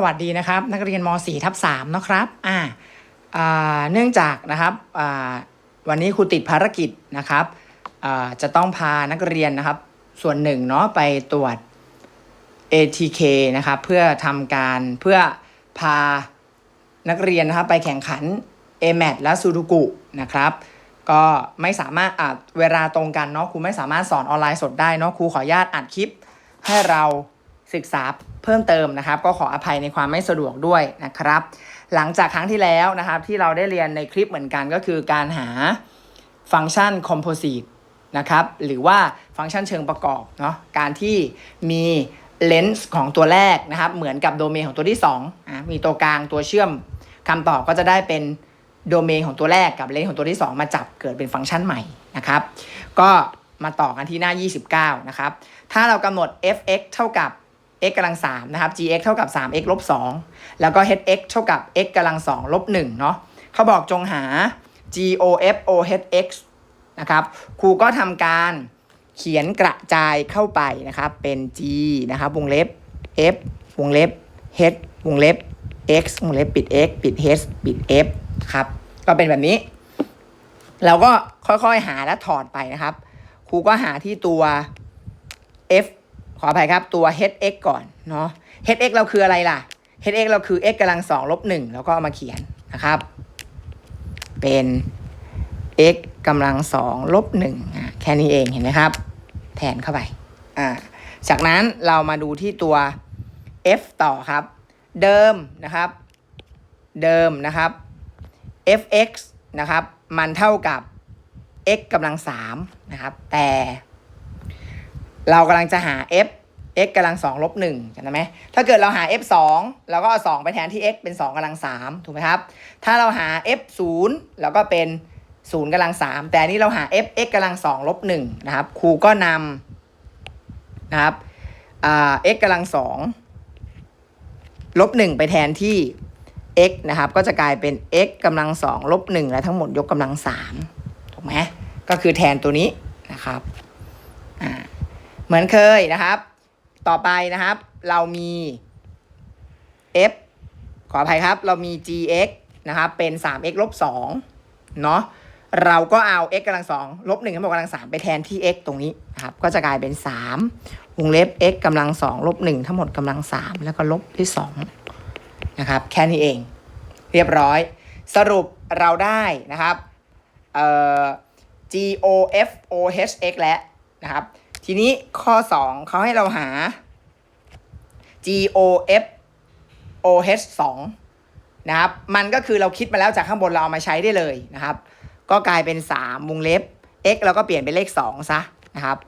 สวัสดีนะครับ นักเรียนม .4 ทับ3นะครับอ่าเนื่องจากนะครับวันนี้ครูติดภารกิจนะครับจะต้องพานักเรียนนะครับ ส่วนหนึ่งเนาะไปตรวจ ATK นะครับเพื่อทำการเพื่อพานักเรียนนะครับไปแข่งขัน AMAT และซูดูกุนะครับ ก็ไม่สามารถอ่าเวลาตรงกันเนาะครูไม่สามารถสอนออนไลน์สดได้เนาะครูขออนุญาตอัดคลิปให้เรา ศึกษาเพิ่มเติมนะครับ ก็ขออภัยในความไม่สะดวกด้วยนะครับ หลังจากครั้งที่แล้วนะครับที่เราได้เรียนในคลิปเหมือนกันก็คือการหาฟังก์ชัน composite นะครับหรือว่าฟังก์ชันเชิงประกอบเนาะการที่มีเลนส์ของตัวแรกนะครับ เหมือนกับโดเมนของตัวที่2อะมีตัวกลางตัวเชื่อมคำตอบก็จะได้เป็นโดเมนของตัวแรกกับเลนส์ของตัวที่ 2 มาจับเกิดเป็นฟังก์ชันใหม่นะครับ ก็มาต่อกันที่หน้า 29 นะครับ ถ้าเรากำหนด f(x) เท่ากับ x กำลัง3นะครับ gx เท่ากับ 3x ลบ2แล้วก็ hx เท่ากับ x กำลัง2ลบ1เนาะเขาบอกจงหา gofohx นะครับ ครูก็ทำการเขียนกระจายเข้าไปนะครับ เป็น g นะครับวงเล็บ f วงเล็บ h วงเล็บ x วงเล็บปิด x ปิด h ปิด f ครับ ก็เป็นแบบนี้ เราก็ค่อยๆหาและถอดไปนะครับ ครูก็หาที่ตัว f ขออภัยครับตัว hx ก่อนเนาะ hx เราคืออะไรล่ะ hx เราคือ x กำลังสองลบหนึ่งแล้วก็เอามาเขียนนะครับ เป็น x กำลังสองลบหนึ่งอะแค่นี้เองเห็นไหมครับ แทนเข้าไปอ่าจากนั้นเรามาดูที่ตัว f ต่อครับ เดิมนะครับ เดิมนะครับ fx นะครับ มันเท่ากับ x กำลังสามนะครับ แต่ เรากำลังจะหา f x กำลังสองลบหนึ่งจำได้ไหมถ้าเกิดเราหา f สองเราก็เอาสองไปแทนที่ x เป็นสองกำลังสามถูกไหมครับ ถ้าเราหา f ศูนย์เราก็เป็นศูนย์กำลังสามแต่นี้เราหา f x กำลังสองลบหนึ่งนะครับ ครูก็นำนะครับ x กำลังสองลบหนึ่งไปแทนที่ x นะครับ ก็จะกลายเป็น x กำลังสองลบหนึ่งและทั้งหมดยกกำลังสามถูกไหมก็คือแทนตัวนี้นะครับ อ่า เหมือนเคยนะครับ ต่อไปนะครับ เรามี f ขออภัยครับ เรามี gx นะครับ เป็น 3x ลบ2เนาะเราก็เอา x กำลังสองลบ1ทั้งหมดกำลัง3ไปแทนที่ x ตรงนี้นะครับ ก็จะกลายเป็น3วงเล็บ x กำลังสองลบ1ทั้งหมดกำลัง3แล้วก็ลบที่2นะครับ แค่นี้เอง เรียบร้อย สรุปเราได้นะครับเอ่อ g o f o h x แล้วนะครับ ทีนี้ข้อ 2เขาให้เราหา g o f o h 2นะครับ มันก็คือเราคิดมาแล้วจากข้างบนเราเอามาใช้ได้เลยนะครับ ก็กลายเป็น 3 วงเล็บ x เราก็เปลี่ยนเป็นเลข 2 ซะนะครับ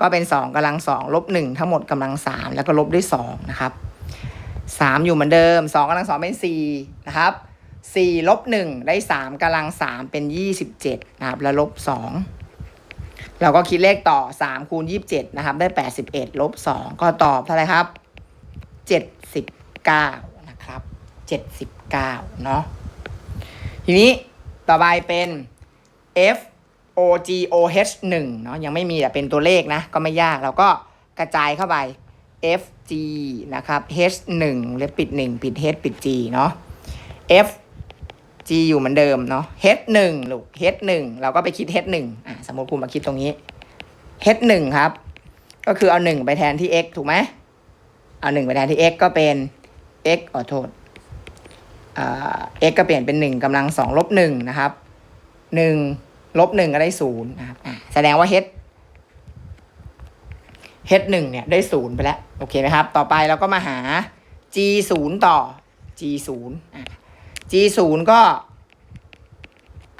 ก็เป็น 2กำลัง 2 ลบ 1 ทั้งหมดกำลัง 3 แล้วก็ลบด้วย 2 นะครับ 3 อยู่เหมือนเดิม 2กำลัง 2 เป็น 4 นะครับ4ลบ1ได้ 3กำลัง 3 เป็น 27 นะครับ แล้วลบ 2 เราก็คิดเลขต่อ3คูณ27 นะครับ ได้ 81ลบ2ก็ตอบเท่าไหร่ครับ 79 นะครับ 79 เนาะทีนี้ต่อไปเป็น f o g o h 1เนาะยังไม่มีแต่เป็นตัวเลขนะ ก็ไม่ยากเราก็กระจายเข้าไป f g นะครับ h 1เล็บปิด 1 ปิด h ปิด g เนาะ f G อยู่เหมือนเดิมเนาะ H หนึ่งลูก H หนึ่งเราก็ไปคิด H หนึ่งอะสมมติคุณมาคิดตรงนี้ H หนึ่งครับ ก็คือเอาหนึ่งไปแทนที่ x ถูกไหมเอาหนึ่งไปแทนที่ x ก็เป็น x ขอโทษอ็กก็เปลี่ยนเป็นหนึ่งกำลังสองลบหนึ่งนะครับหนึ่งลบหนึ่งก็ได้ศูนย์นะครับแสดงว่า h h หนึ่งเนี่ยได้ศูนย์ไปแล้ว โอเคไหมครับ ต่อไปเราก็มาหา g ศูนย์ต่อ g ศูนย์ G0 ก็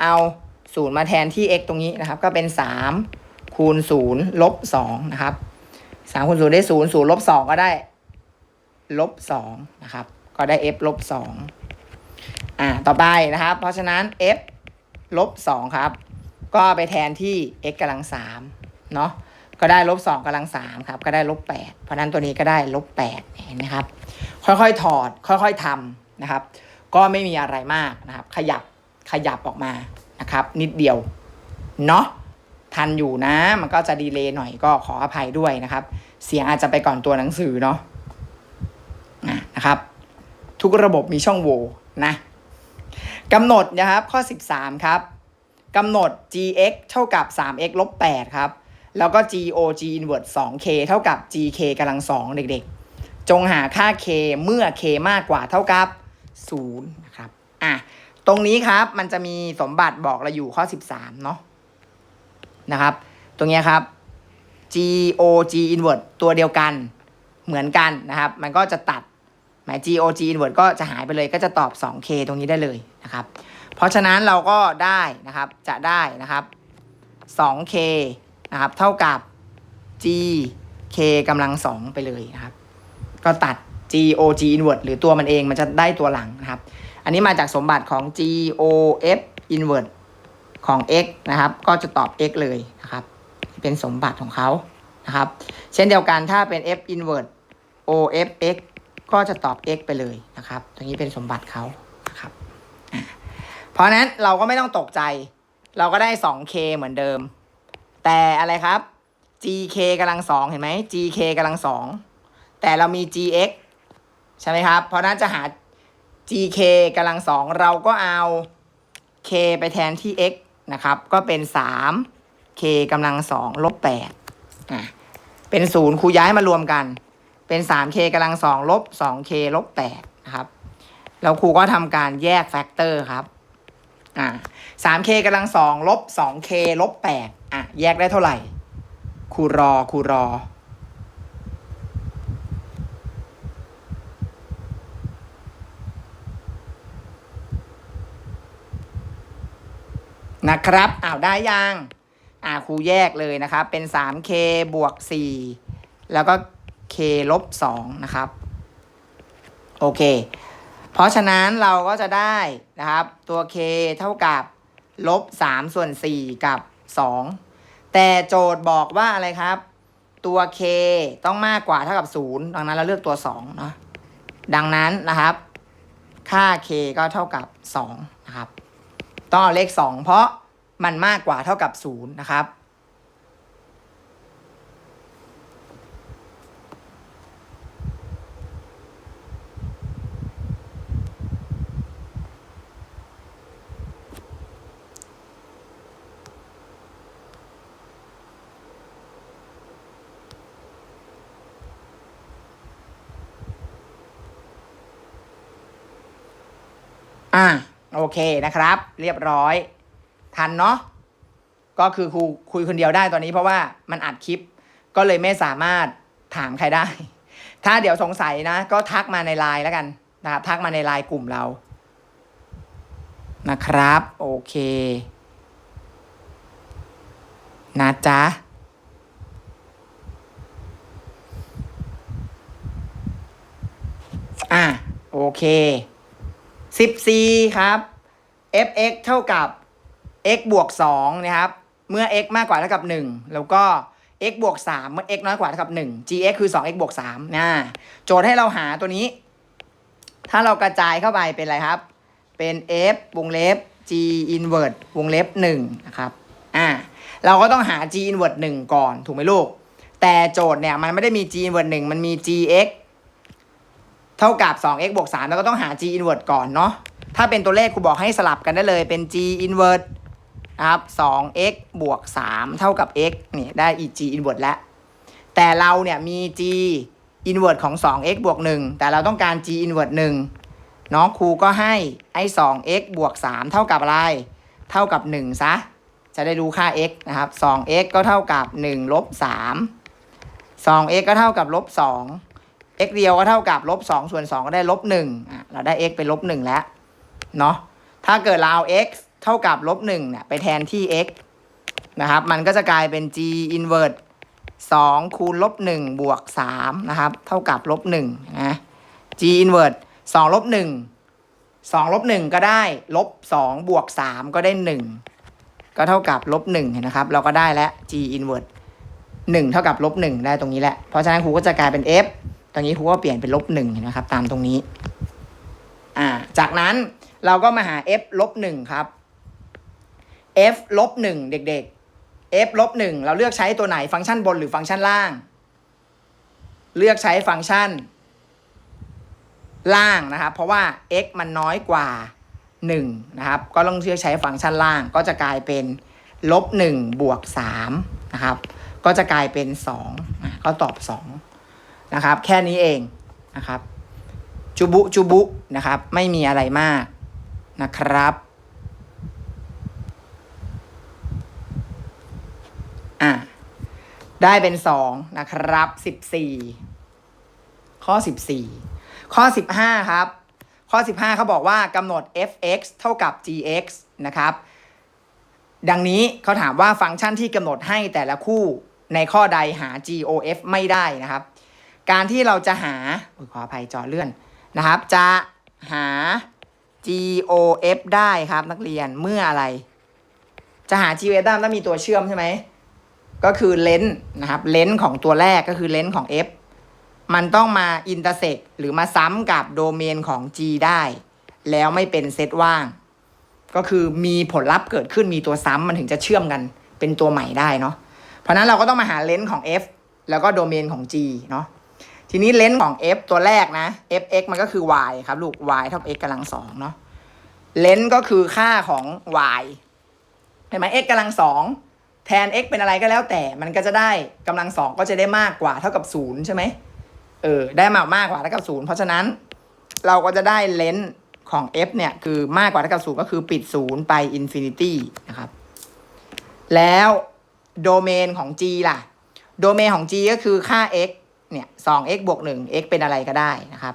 เอาศูนย์มาแทนที่ x ตรงนี้นะครับ ก็เป็น 3 คูณ0ลบ2นะครับ3คูณ0ได้ 0 0ลบ2ก็ได้ลบ2นะครับ ก็ได้ f ลบ2อ่า ต่อไปนะครับ เพราะฉะนั้น f ลบ2ครับ ก็ไปแทนที่ x กำลัง3เนาะ ก็ได้ลบ2กำลัง3ครับ ก็ได้ลบ8เพราะนั้นตัวนี้ก็ได้ลบ8เห็นไหมครับ ค่อยๆ ถอด ค่อยๆทำนะครับ ก็ไม่มีอะไรมากนะครับ ขยับขยับออกมานะครับ นิดเดียวเนาะทันอยู่นะ มันก็จะดีเลย์หน่อยก็ขออภัยด้วยนะครับ เสียงอาจจะไปก่อนตัวหนังสือเนาะนะครับ ทุกระบบมีช่องโหว่นะกำหนดนะครับข้อ 13 ครับกำหนด gx เท่ากับ 3x ลบ8ครับ แล้วก็ gog inverse 2k เท่ากับ gk กำลังสองเด็กๆ จงหาค่า k เมื่อ k มากกว่าเท่ากับ 0นะครับอะตรงนี้ครับมันจะมีสมบัติบอกเราอยู่ข้อ13เนาะนะครับ ตรงนี้ครับ gog inverse ตัวเดียวกันเหมือนกันนะครับ มันก็จะตัดหมาย gog inverse ก็จะหายไปเลยก็จะตอบ 2k ตรงนี้ได้เลยนะครับ เพราะฉะนั้นเราก็ได้นะครับจะได้นะครับ 2k นะครับเท่ากับ gk กำลัง2ไปเลยนะครับ ก็ตัด gog inverse หรือตัวมันเองมันจะได้ตัวหลังนะครับ อันนี้มาจากสมบัติของ gof inverse ของ x นะครับ ก็จะตอบ x เลยนะครับ เป็นสมบัติของเขานะครับ เช่นเดียวกันถ้าเป็น f inverse of x ก็จะตอบ x ไปเลยนะครับ ตรงนี้เป็นสมบัติเขานะครับ เพราะฉะนั้นเราก็ไม่ต้องตกใจ เราก็ได้ 2k เหมือนเดิม แต่อะไรครับ gk กำลังสองเห็นไหม gk กำลังสองแต่เรามี gx ใช่ไหมครับ เพราะนั้นจะหา gk กำลังสองเราก็เอา k ไปแทนที่ x นะครับ ก็เป็น 3 k กำลังสองลบ8อะเป็นศูนย์ครูย้ายมารวมกัน เป็น 3k กำลังสองลบ 2k ลบ8นะครับ แล้วครูก็ทำการแยกแฟกเตอร์ครับอ่า 3k กำลังสองลบ 2k ลบ8อะ แยกได้เท่าไหร่ครูรอครูรอ นะครับอ้าวได้ยังอ่าครูแยกเลยนะครับ เป็น 3k บวก 4 แล้วก็ k ลบ 2 นะครับ โอเค เพราะฉะนั้นเราก็จะได้นะครับ ตัว k เท่ากับลบ 3 ส่วน 4 กับ 2 แต่โจทย์บอกว่าอะไรครับ ตัว k ต้องมากกว่าเท่ากับ 0 ดังนั้นเราเลือกตัว2เนาะดังนั้นนะครับ ค่า k ก็เท่ากับ 2 นะครับ ต้องเอาเลข 2 เพราะ มันมากกว่าเท่ากับ0นะครับ อะโอเคนะครับ เรียบร้อยันเนาะก็คือครูคุยคนเดียวได้ตอนนี้เพราะว่ามันอัดคลิปก็เลยไม่สามารถถามใครได้ ถ้าเดี๋ยวสงสัยนะ ก็ทักมาในไลน์แล้วกันนะครับทักมาในไลน์กลุ่มเรา นะครับ โอเค นะจ๊ะอะ โอเค 14 ครับ fx เท่ากับ x บวก2นะครับเมื่อ x มากกว่าเท่ากับ 1 แล้วก็ x บวก3เมื่อ x น้อยกว่าเท่ากับ 1 gx คือ 2x บวก3นะโจทย์ให้เราหาตัวนี้ ถ้าเรากระจายเข้าไปเป็นอะไรครับ เป็น f วงเล็บ g inverse วงเล็บ1นะครับอ่าเราก็ต้องหา g inverse 1 ก่อนถูกไหมลูก แต่โจทย์เนี่ยมันไม่ได้มี g inverse 1 มันมี gx เท่ากับ 2x บวก3แล้วก็ต้องหา g inverse ก่อนเนาะถ้าเป็นตัวเลขครูบอกให้สลับกันได้เลยเป็น g inverse นะครับ 2x บวก 3 เท่ากับ x นี่ได้อีก g inverse แล้ว แต่เราเนี่ยมี g inverse ของ 2x บวก 1 แต่เราต้องการ g inverse 1 น้องครูก็ให้ไอ้ 2x บวก 3 เท่ากับอะไร เท่ากับ 1 ซะ จะได้รู้ค่า x นะครับ 2x ก็เท่ากับ 1 ลบ 3 2x ก็เท่ากับลบ 2 x เดียวก็เท่ากับลบ 2 ส่วน 2 ก็ได้ลบ1อะเราได้ x เป็นลบ 1 แล้ว เนาะถ้าเกิดเราเอา x เท่ากับลบ1เนี่ยไปแทนที่ x นะครับ มันก็จะกลายเป็น g inverse 2คูณลบ1บวก3นะครับ เท่ากับลบ1นะ g inverse 2ลบ1 2ลบ1ก็ได้ลบ2บวก3ก็ได้1ก็เท่ากับลบ1เห็นนะครับ เราก็ได้แล้ว g inverse 1เท่ากับลบ1ได้ตรงนี้แหละ เพราะฉะนั้นครูก็จะกลายเป็น f ตรงนี้ครูก็เปลี่ยนเป็นลบ1เห็นไหมครับ ตามตรงนี้ อ่า จากนั้นเราก็มาหา f ลบ1ครับ f ลบ1เด็กๆ f ลบ1เราเลือกใช้ตัวไหนฟังก์ชันบนหรือฟังก์ชันล่าง เลือกใช้ฟังก์ชัน ล่างนะครับ เพราะว่า x มันน้อยกว่า 1 นะครับ ก็ต้องเลือกใช้ฟังก์ชันล่าง ก็จะกลายเป็นลบ1บวก3นะครับ ก็จะกลายเป็น2อะก็ตอบ 2 นะครับ แค่นี้เองนะครับ จุบุ จุบุ นะครับ ไม่มีอะไรมากนะครับ อะได้เป็นสองนะครับสิบสี่ข้อสิบสี่ข้อสิบห้าครับ ข้อสิบห้าเขาบอกว่ากำหนด f(x) เท่ากับ gx นะครับดังนี้เขาถามว่าฟังก์ชันที่กำหนดให้แต่ละคู่ในข้อใดหา gof ไม่ได้นะครับ การที่เราจะหาอขออภัยจอเลื่อนนะครับ จะหา gof ได้ครับนักเรียนเมื่ออะไร จะหา gof ได้ต้องมีตัวเชื่อมใช่ไหม ก็คือเลนส์นะครับเลนส์ของตัวแรกก็คือเลนส์ของ f มันต้องมาอินเตอร์เซกหรือมาซ้ำกับโดเมนของ g ได้ แล้วไม่เป็นเซตว่าง ก็คือมีผลลัพธ์เกิดขึ้นมีตัวซ้ำมันถึงจะเชื่อมกันเป็นตัวใหม่ได้เนาะเพราะฉะนั้นเราก็ต้องมาหาเลนส์ของ f แล้วก็โดเมนของ g เนาะทีนี้เลนส์ของ f ตัวแรกนะ fx มันก็คือ y ครับลูก y เท่ากับ x กำลังสองเนาะเลนส์ก็คือค่าของ y เห็นไหม x กำลังสอง แทน x เป็นอะไรก็แล้วแต่มันก็จะได้กำลังสองก็จะได้มากกว่าเท่ากับศูนย์ใช่ไหมเออได้มากมากกว่าเท่ากับศูนย์เพราะฉะนั้นเราก็จะได้เลนส์ของ f เนี่ยคือมากกว่าเท่ากับศูนย์ก็คือปิดศูนย์ไปอินฟินิตี้นะครับแล้วโดเมนของ g ล่ะ โดเมนของ g ก็คือค่า x เนี่ย 2x บวก1 x เป็นอะไรก็ได้นะครับ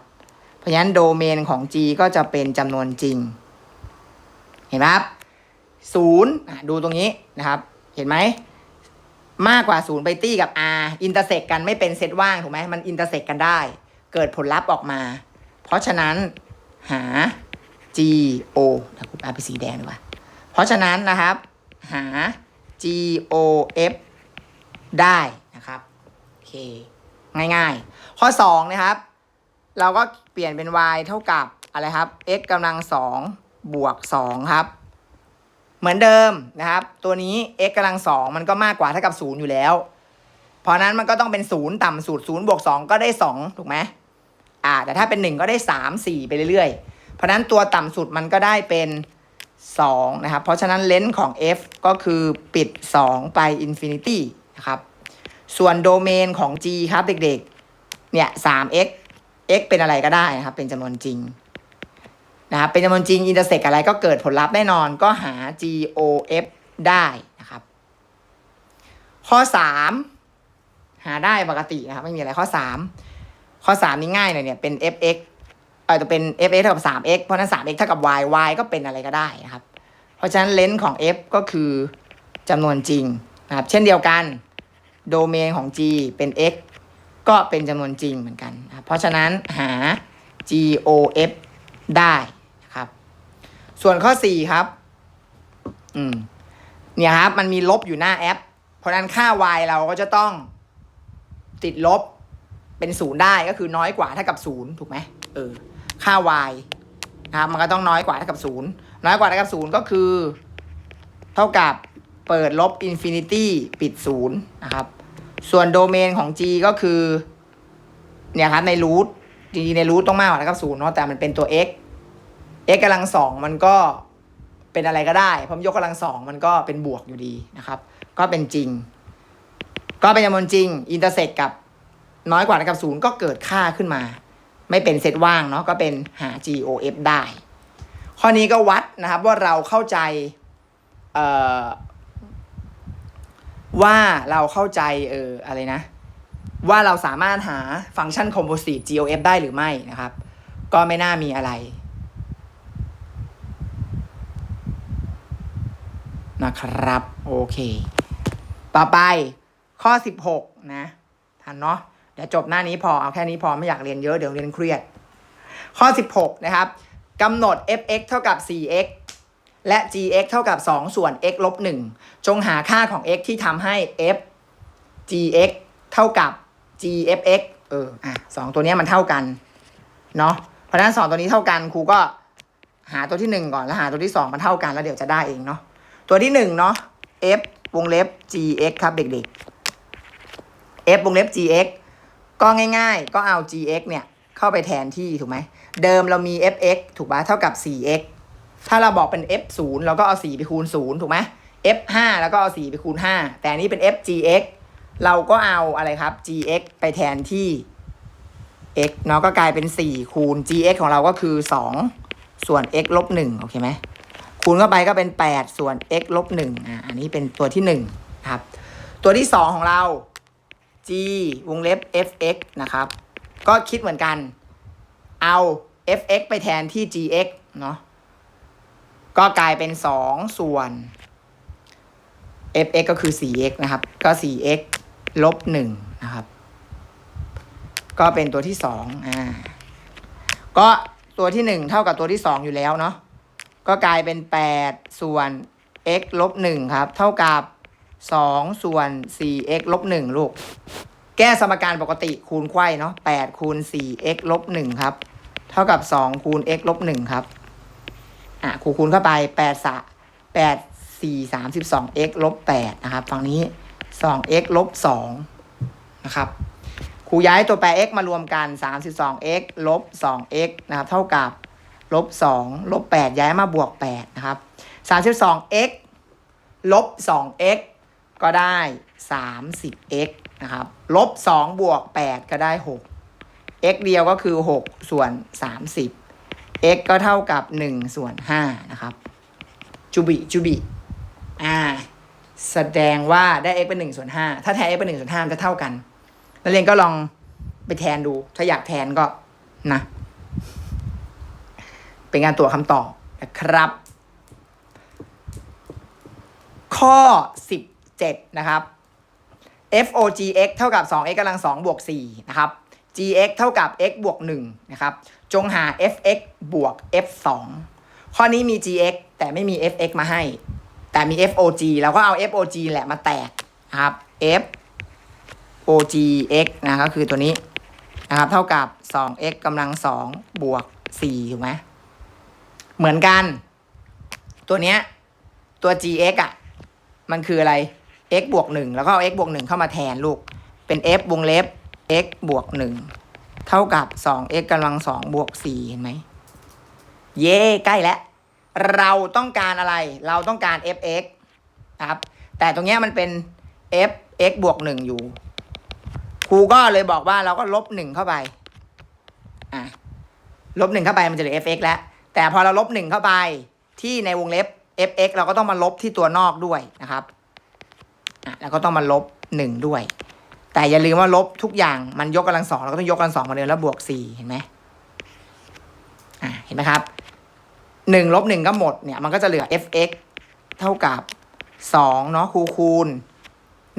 เพราะฉะนั้นโดเมนของ g ก็จะเป็นจำนวนจริง เห็นไหมครับศูนย์ดูตรงนี้นะครับ เห็นไหม มากกว่าศูนย์ไปตี้กับ r อินเตอร์เซกกันไม่เป็นเซตว่างถูกไหมมันอินเตอร์เซกกันได้ เกิดผลลัพธ์ออกมา เพราะฉะนั้นหา g o เดี๋ยวกูเอาไปสีแดงดีกว่า เพราะฉะนั้นนะครับ หา g o f ได้นะครับโอเคง่ายๆ ข้อ 2 นะครับ เราก็เปลี่ยนเป็น y เท่ากับอะไรครับ x กำลังสองบวก2ครับ เหมือนเดิมนะครับ ตัวนี้ x กำลังสองมันก็มากกว่าเท่ากับ0อยู่แล้ว เพราะนั้นมันก็ต้องเป็น0ต่ำสุด0บวก2ก็ได้2ถูกไหมอ่า แต่ถ้าเป็น1ก็ได้3 4ไปเรื่อยๆ เพราะนั้นตัวต่ำสุดมันก็ได้เป็น2นะครับ เพราะฉะนั้นเลนส์ของ f ก็คือปิด2ไปอินฟินิตี้นะครับ ส่วนโดเมนของ g ครับเด็กๆ เนี่ย 3x x เป็นอะไรก็ได้นะครับ เป็นจำนวนจริง นะครับเป็นจำนวนจริงอินเตอร์เซ็กอะไรก็เกิดผลลัพธ์แน่นอนก็หา GOF ได้นะครับ ข้อ 3 หาได้ปกตินะครับไม่มีอะไรข้อ 3 ข้อ 3 นี่ง่ายหน่อยเนี่ยเป็น fx เออจะเป็น fx เท่ากับ 3x เพราะฉะนั้น 3x เท่ากับ y y ก็เป็นอะไรก็ได้นะครับ เพราะฉะนั้นเลนส์ของ f ก็คือจำนวนจริงนะครับเช่นเดียวกันโดเมนของ g เป็น x ก็เป็นจำนวนจริงเหมือนกันนะเพราะฉะนั้นหา GOF ได้ ส่วนข้อ4ครับ อืม เนี่ยครับ มันมีลบอยู่หน้าแอป เพราะฉะนั้นค่า y เราก็จะต้องติดลบเป็นศูนย์ได้ก็คือน้อยกว่าเท่ากับศูนย์ถูกไหมเออ ค่า y นะครับมันก็ต้องน้อยกว่าเท่ากับศูนย์น้อยกว่าเท่ากับศูนย์ก็คือ เท่ากับเปิดลบอินฟินิตี้ปิดศูนย์นะครับ ส่วนโดเมนของ g ก็คือ เนี่ยครับในรูทจริงๆในรูทต้องมากกว่าเท่ากับศูนย์เนาะแต่มันเป็นตัว x x กำลังสองมันก็เป็นอะไรก็ได้เพราะยกกำลังสองมันก็เป็นบวกอยู่ดีนะครับ ก็เป็นจริง ก็เป็นจำนวนจริงอินเตอร์เซกกับน้อยกว่าเท่ากับศูนย์ก็เกิดค่าขึ้นมา ไม่เป็นเซตว่างเนาะก็เป็นหา GOF ได้ ข้อนี้ก็วัดนะครับว่าเราเข้าใจว่าเราเข้าใจเอออะไรนะ ว่าเราสามารถหาฟังก์ชัน composite GOF ได้หรือไม่นะครับ ก็ไม่น่ามีอะไร นะครับ โอเค ต่อไปข้อ 16 นะ ทันเนาะเดี๋ยวจบหน้านี้พอ เอาแค่นี้พอ ไม่อยากเรียนเยอะ เดี๋ยวเรียนเครียด ข้อ 16 นะครับกำหนด fx เท่ากับ 4x และ gx เท่ากับ 2 ส่วน x ลบ 1 จงหาค่าของ x ที่ทำให้ f gx เท่ากับ gfx เออ อะสองตัวนี้มันเท่ากัน เนาะ เพราะฉะนั้นสองตัวนี้เท่ากัน ครูก็หาตัวที่หนึ่งก่อน แล้วหาตัวที่สองมันเท่ากัน แล้วเดี๋ยวจะได้เองเนาะ ตัวที่หนึ่งเนาะ f วงเล็บ gx ครับเด็กๆ f วงเล็บ gx ก็ง่ายๆ ก็เอา gx เนี่ยเข้าไปแทนที่ถูกไหม เดิมเรามี fx ถูกปะเท่ากับ 4x ถ้าเราบอกเป็น f 0เราก็เอา 4 ไปคูณ 0 ถูกไหม f 5แล้วก็เอา 4 ไปคูณ 5 แต่นนี้เป็น f gx เราก็เอาอะไรครับ gx ไปแทนที่ x เนาะก็กลายเป็น 4 คูณ gx ของเราก็คือ 2 ส่วน x ลบ1โอเคไหม คูณเข้าไปก็เป็น 8 ส่วน x ลบ1อะอันนี้เป็นตัวที่1ครับ ตัวที่ 2 ของเรา g วงเล็บ fx นะครับ ก็คิดเหมือนกัน เอา fx ไปแทนที่ gx เนาะก็กลายเป็น 2 ส่วน fx ก็คือ 4x นะครับ ก็ 4x ลบ1นะครับ ก็เป็นตัวที่2อ่า ก็ตัวที่ 1 เท่ากับตัวที่ 2 อยู่แล้วเนาะ ก็กลายเป็น 8 ส่วน x ลบ1ครับ เท่ากับ 2 ส่วน 4x ลบ1ลูก แก้สมการปกติคูณไขว้เนาะ8คูณ 4x ลบ1ครับ เท่ากับ 2 คูณ x ลบ1ครับ อะคูณคูณเข้าไป8สะ8 4 32 x ลบ8นะครับ ฝั่งนี้ 2x ลบ2นะครับ ครูย้ายตัวแปร x มารวมกัน 32x ลบ 2x นะครับ เท่ากับ ลบ2ลบ8ย้ายมาบวก8นะครับ 32x ลบ 2x ก็ได้ 30x นะครับลบ2บวก8ก็ได้ 6 x เดียวก็คือ 6 ส่วน 30 x ก็เท่ากับ 1 ส่วน5นะครับจุบิจุบิอ่าแสดงว่าได้ x เป็น1ส่วน5ถ้าแทน x เป็น1ส่วน5มันจะเท่ากันนักเรียนก็ลองไปแทนดู ถ้าอยากแทนก็นะ เป็นการตรวจคำตอบนะครับ ข้อ 17 นะครับ fogx เท่ากับ 2x กำลัง2บวก4นะครับ gx เท่ากับ x บวก1นะครับ จงหา fx บวก f2 ข้อนี้มี gx แต่ไม่มี fx มาให้ แต่มี fog เราก็เอา fog แหละมาแตกนะครับ f ogx นะก็คือตัวนี้นะครับ เท่ากับ 2x กำลัง 2 บวก 4 ถูกไหม เหมือนกัน ตัวเนี้ยตัว gx อะ มันคืออะไร x บวก1แล้วก็เอา x บวก1เข้ามาแทนลูก เป็น f วงเล็บ x บวก1เท่ากับ 2x กำลัง2บวก4เห็นไหม เย่ใกล้แล้ว เราต้องการอะไร เราต้องการ fx ครับ แต่ตรงเนี้ยมันเป็น f x บวก1อยู่ ครูก็เลยบอกว่าเราก็ลบ1เข้าไป อะ ลบ1เข้าไปมันจะเหลือ fx แล้ว แต่พอเราลบ1เข้าไปที่ในวงเล็บ fx เราก็ต้องมาลบที่ตัวนอกด้วยนะครับแล้วก็ต้องมาลบ1ด้วย แต่อย่าลืมว่าลบทุกอย่างมันยกกำลังสองเราก็ต้องยกกำลังสองมาเดิมแล้วบวก4เห็นไหมอะเห็นไหมครับ1ลบ1ก็หมดเนี่ยมันก็จะเหลือ fx เท่ากับ2เนาะคูคูณ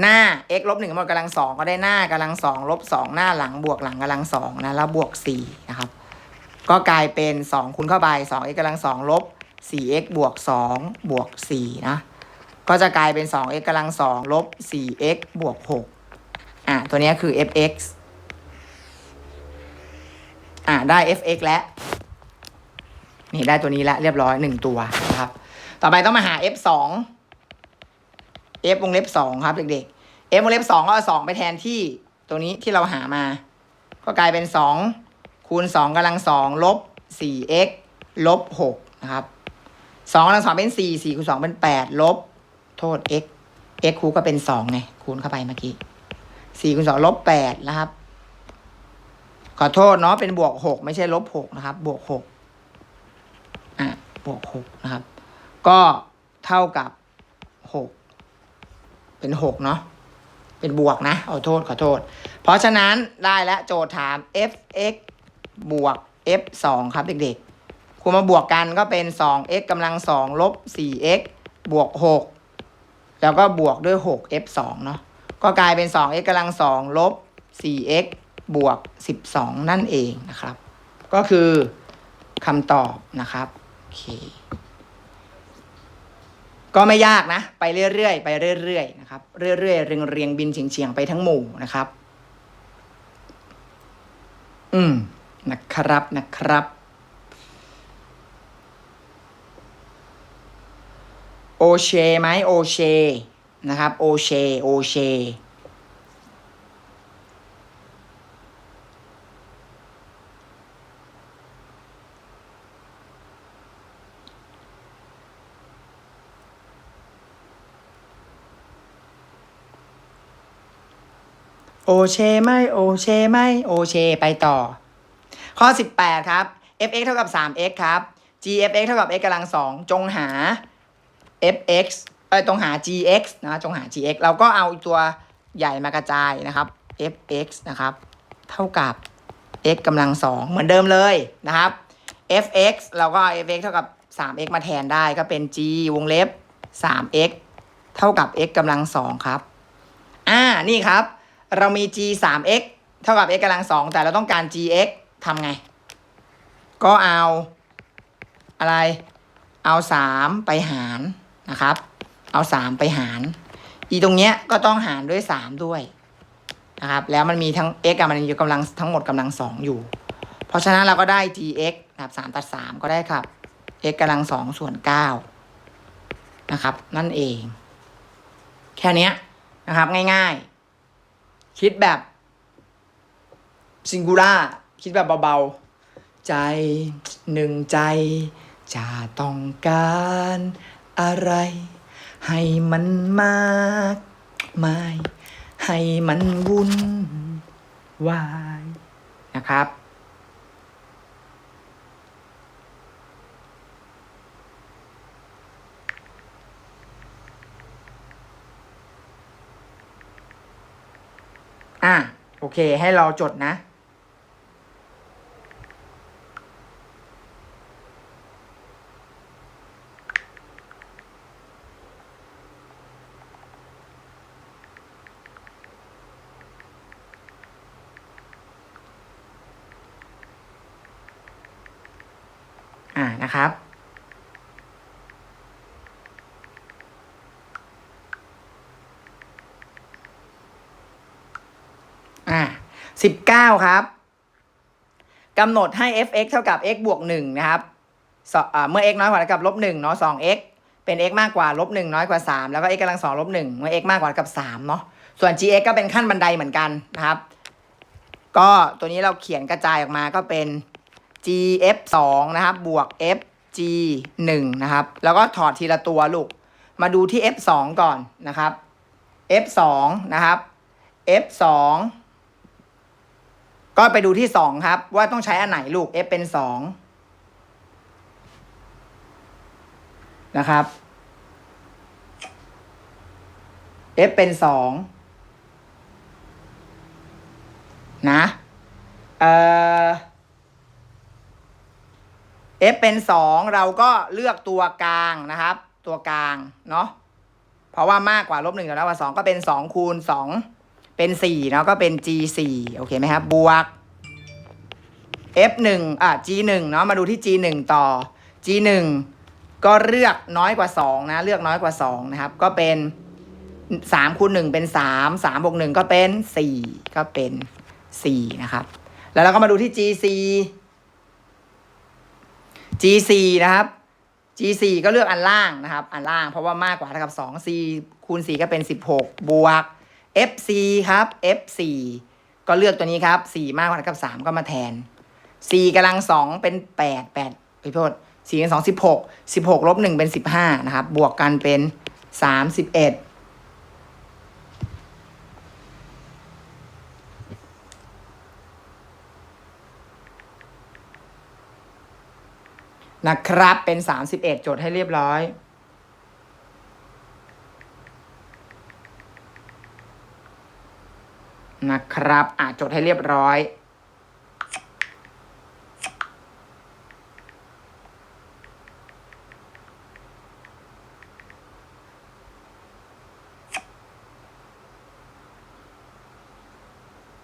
หน้า x ลบหนึ่งหมดกำลังสองก็ได้หน้ากำลังสองลบสองหน้าหลังบวกหลังกำลังสองนะแล้วบวกสี่นะครับ ก็กลายเป็นสองคูณเข้าไปสอง x กำลังสองลบสี่ x บวกสองบวกสี่นะ ก็จะกลายเป็นสอง x กำลังสองลบสี่ x บวกหกอะ ตัวนี้คือ fx อะ ได้ fx แล้ว นี่ได้ตัวนี้แล้วเรียบร้อยหนึ่งตัวนะครับ ต่อไปต้องมาหา f สอง f วงเล็บสองครับเด็กๆ f วงเล็บสองก็เอาสองไปแทนที่ตัวนี้ที่เราหามา ก็กลายเป็นสอง คูณสองกำลังสองลบสี่ x ลบหกนะครับสองกำลังสองเป็นสี่สี่คูณสองเป็นแปดลบ โทษ x x คูณก็เป็นสองไงคูณเข้าไปเมื่อกี้สี่คูณสองลบแปดนะครับ ขอโทษเนาะเป็นบวกหกไม่ใช่ลบหกนะครับ บวกหกอะบวกหกนะครับ ก็เท่ากับหกเป็นหกเนาะเป็นบวกนะเอโทษขอโทษ เพราะฉะนั้นได้แล้วโจทย์ถาม f(x) บวก f 2ครับเด็กๆคุณมาบวกกันก็เป็น 2x กำลัง 2 ลบ 4x บวก 6 แล้วก็บวกด้วย 6 f 2เนาะ ก็กลายเป็น 2x กำลัง 2 ลบ 4x บวก 12 นั่นเองนะครับ ก็คือคำตอบนะครับโอเคก็ไม่ยากนะ ไปเรื่อยๆ ไปเรื่อยๆ นะครับ เรื่อยๆ เรียงเรียงๆบินเฉียงๆ ไปทั้งหมู่นะครับ อืม นะครับนะครับ โอเชไหมโอเชนะครับ โอเชโอเชโอเชไหมโอเชไหมโอเชไปต่อ ข้อ 18 ครับ fx เท่ากับ 3x ครับ gfx เท่ากับ x กำลังสองจงหา fx เอ้ยจงหา gx นะจงหา gx เราก็เอาตัวใหญ่มากระจายนะครับ fx นะครับ เท่ากับ x กำลังสองเหมือนเดิมเลยนะครับ fx เราก็เอา fx เท่ากับ 3x มาแทนได้ก็เป็น g วงเล็บ 3x เท่ากับ x กำลังสองครับ อ่า นี่ครับ เรามี g 3 x เท่ากับ x กำลังสองแต่เราต้องการ gx ทำไง ก็เอาอะไร เอา3ไปหารนะครับ เอา3ไปหาร อีตรงเนี้ยก็ต้องหารด้วย3ด้วยนะครับ แล้วมันมีทั้ง x กับมันอยู่กำลังทั้งหมดกำลังสองอยู่ เพราะฉะนั้นเราก็ได้ gx นะครับ3ตัด3ก็ได้ครับ x กำลังสองส่วน9นะครับ นั่นเอง แค่เนี้ยนะครับง่ายๆ คิดแบบซิงคูล่า คิดแบบเบาๆ ใจหนึ่งใจ จะต้องการอะไร ให้มันมากมาย ให้มันวุ่นวายนะครับ อะ โอเคให้เราจดนะ อ่า นะครับ อ่าสิบเก้าครับกำหนดให้ fx เท่ากับ x บวกหนึ่งนะครับเมื่อ x น้อยกว่ากับลบหนึ่งเนาะสอง x เป็น x มากกว่าลบหนึ่งน้อยกว่าสามแล้วก็ x กำลังสองลบหนึ่งเมื่อ x มากกว่ากับสามเนาะส่วน gx ก็เป็นขั้นบันไดเหมือนกันนะครับ ก็ตัวนี้เราเขียนกระจายออกมาก็เป็น gf 2นะครับบวก f g 1นะครับ แล้วก็ถอดทีละตัวลูก มาดูที่ f 2ก่อนนะครับ f 2นะครับ f 2ก็ไปดูที่ 2 ครับ ว่าต้องใช้อันไหนลูก f เป็น 2 นะครับ f เป็น 2 นะ เอ่อ f เป็น2เราก็เลือกตัวกลางนะครับ ตัวกลางเนาะเพราะว่ามากกว่าลบหนึ่งแล้วกว่าสองก็เป็น2คูณ2เป็น4เนาะก็เป็น g 4โอเคไหมครับ บวก f 1อะ g 1เนาะมาดูที่ g 1ต่อ g 1ก็เลือกน้อยกว่า2นะ เลือกน้อยกว่า2นะครับ ก็เป็น3คูณ1เป็น3 3บวก1ก็เป็น4ก็เป็น4นะครับ แล้วเราก็มาดูที่ g 4 G4 นะครับ G4 ก็เลือกอันล่างนะครับ อันล่างเพราะว่ามากกว่าเท่ากับ 2 C คูณ 4 ก็เป็น 16 บวก FC ครับ F4 ก็เลือกตัวนี้ครับ 4 มากกว่าเท่ากับ 3 ก็มาแทน 4กำลัง 2 เป็น 8 8ขอโทษ4เป็น2 16 16ลบ1เป็น 15 นะครับ บวกกันเป็น 31 นะครับ เป็น31จดให้เรียบร้อยนะครับอะจดให้เรียบร้อย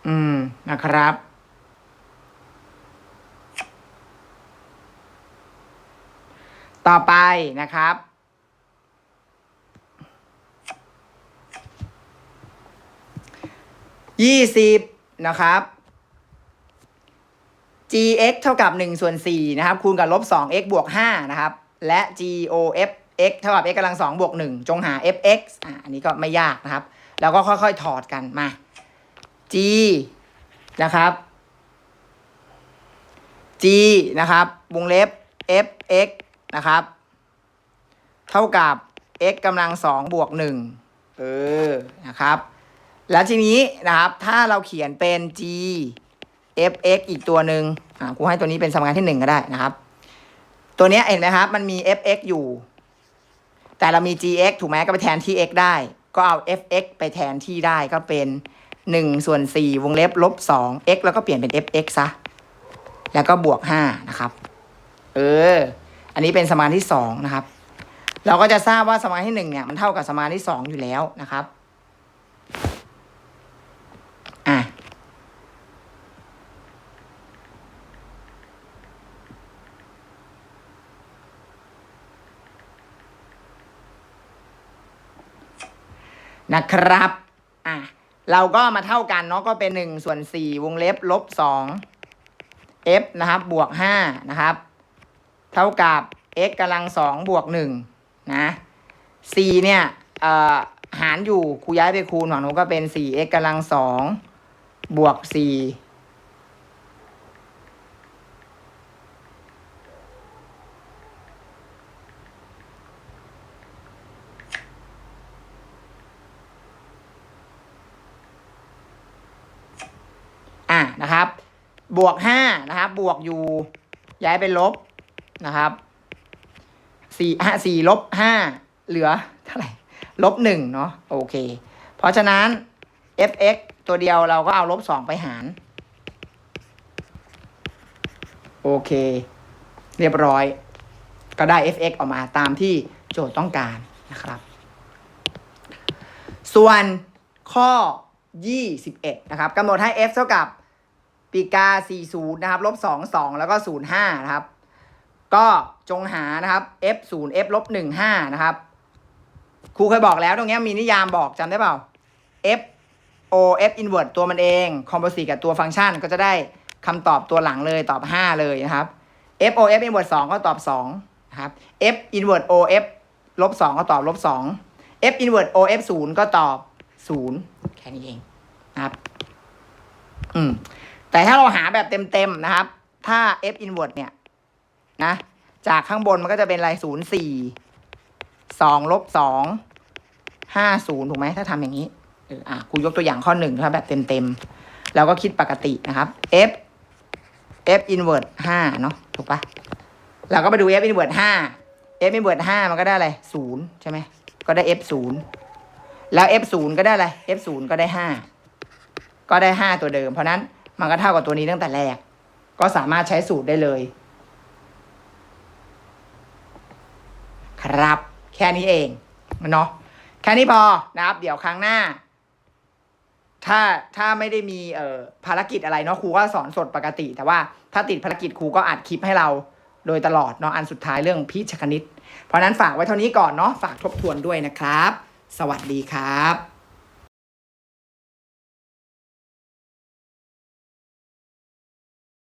อืม นะครับ ต่อไป นะครับ ยี่สิบนะครับ gx เท่ากับ1ส่วน4นะครับ คูณกับลบ 2x บวก5นะครับ และ gof x เท่ากับ x กำลัง2บวก1จงหา fx อะอันนี้ก็ไม่ยากนะครับ แล้วก็ค่อยๆถอดกันมา g นะครับ g นะครับ วงเล็บ fx นะครับ เท่ากับ x กำลังสองบวกหนึ่งเออนะครับ แล้วทีนี้นะครับถ้าเราเขียนเป็น g f x อีกตัวหนึ่งอ่ากูให้ตัวนี้เป็นสมการที่หนึ่งก็ได้นะครับ ตัวเนี้ยเห็นไหมครับ มันมี f x อยู่ แต่เรามี g x ถูกไหมก็ไปแทนที่ x ได้ ก็เอา f x ไปแทนที่ได้ก็เป็นหนึ่งส่วนสี่วงเล็บลบสอง x แล้วก็เปลี่ยนเป็น f x ซะ แล้วก็บวกห้านะครับ เออ อันนี้เป็นสมการที่สองนะครับ เราก็จะทราบว่าสมการที่หนึ่งเนี่ยมันเท่ากับสมการที่สองอยู่แล้วนะครับอะนะครับอะเราก็มาเท่ากันเนาะก็เป็นหนึ่งส่วนสี่วงเล็บลบสอง f นะครับบวกห้านะครับ เท่ากับ x กำลังสองบวกหนึ่ง นะ c เนี่ยหารอยู่ครูย้ายไปคูณฝั่งนู้นก็เป็นสี่ x กำลังสองบวกสี่อะนะครับ บวกห้านะครับ บวกอยู่ย้ายไปลบนะครับ สี่ห้าสี่ลบห้าเหลือเท่าไหร่ลบหนึ่งเนาะโอเค เพราะฉะนั้น fx ตัวเดียวเราก็เอาลบสองไปหาร โอเค เรียบร้อย ก็ได้ fx ออกมาตามที่โจทย์ต้องการนะครับ ส่วนข้อ 21 นะครับกำหนดให้ f เท่ากับปีกา 40 นะครับ ลบ 2 2 แล้วก็ 05 นะครับ ก็จงหานะครับ f 0 f ลบ15นะครับ ครูเคยบอกแล้วตรงนี้มีนิยามบอกจำได้เปล่า f o f inverse ตัวมันเอง composite กับตัวฟังก์ชันก็จะได้คำตอบตัวหลังเลยตอบ 5 เลยนะครับ f o f inverse 2ก็ตอบ2นะครับ f inverse o f ลบ2ก็ตอบลบ2 f inverse o f 0ก็ตอบ 0 แค่นี้เองนะครับอืมแต่ถ้าเราหาแบบเต็มๆนะครับ ถ้า f inverse เนี่ย นะ จากข้างบนมันก็จะเป็นอะไรศูนย์สี่สองลบสองห้าศูนย์ถูกไหมถ้าทำอย่างนี้อะกูยกตัวอย่างข้อหนึ่งครับแบบเต็มๆเราก็คิดปกตินะครับ f f inverse ห้าเนาะถูกปะเราก็ไปดู f inverse ห้า f inverse ห้ามันก็ได้อะไรศูนย์ใช่ไหมก็ได้ f ศูนย์แล้ว f ศูนย์ก็ได้อะไร f ศูนย์ก็ได้ห้าก็ได้ห้าตัวเดิม เพราะนั้นมันก็เท่ากับตัวนี้ตั้งแต่แรก ก็สามารถใช้สูตรได้เลย ครับ แค่นี้เองเนาะแค่นี้พอนะครับ เดี๋ยวครั้งหน้า ถ้าถ้าไม่ได้มีเอ่อภารกิจอะไรเนาะครูก็สอนสดปกติ แต่ว่าถ้าติดภารกิจครูก็อัดคลิปให้เราโดยตลอดเนาะอันสุดท้ายเรื่องพิชคณิต เพราะฉะนั้นฝากไว้เท่านี้ก่อนเนาะฝากทบทวนด้วยนะครับ สวัสดีครับ